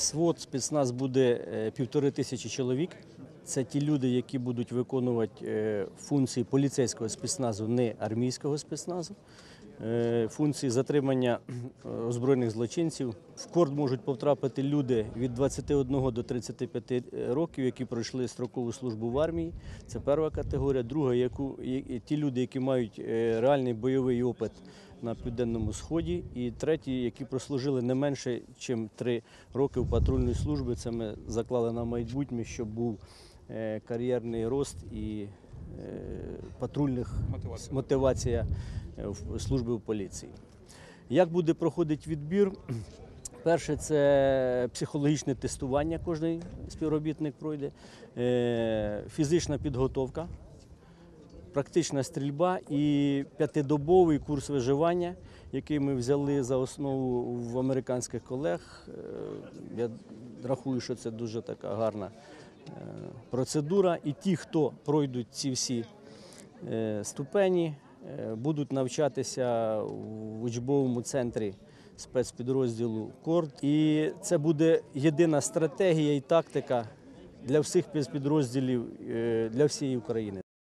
свод спецназ буде е, півтори тисячі чоловік. Це ті люди, які будуть виконувати е, функції поліцейського спецназу, не армійського спецназу. Е, Функції затримання озброєних злочинців. В корд можуть потрапити люди від 21 до 35 років, які пройшли строкову службу в армії. Це перша категорія. Друга, яку ті люди, які мають реальний бойовий опит на південному сході. І треті, які прослужили не менше, ніж три роки в патрульної служби. Це ми заклали на майбутнє, щоб був е, кар'єрний рост і е, патрульних Мотивація. мотивація е, в служби в поліції. Як буде проходити відбір? Перше, це психологічне тестування, кожен співробітник пройде, фізична підготовка, практична стрільба і п'ятидобовий курс виживання, який ми взяли за основу в американських колег. Е, Я рахую, що це дуже така гарна е, процедура. І ті, хто пройдуть ці всі е, ступені, будуть навчатися в учбовому центрі спецпідрозділу КОРД. І це буде єдина стратегія і тактика для всіх спецпідрозділів, для всієї України.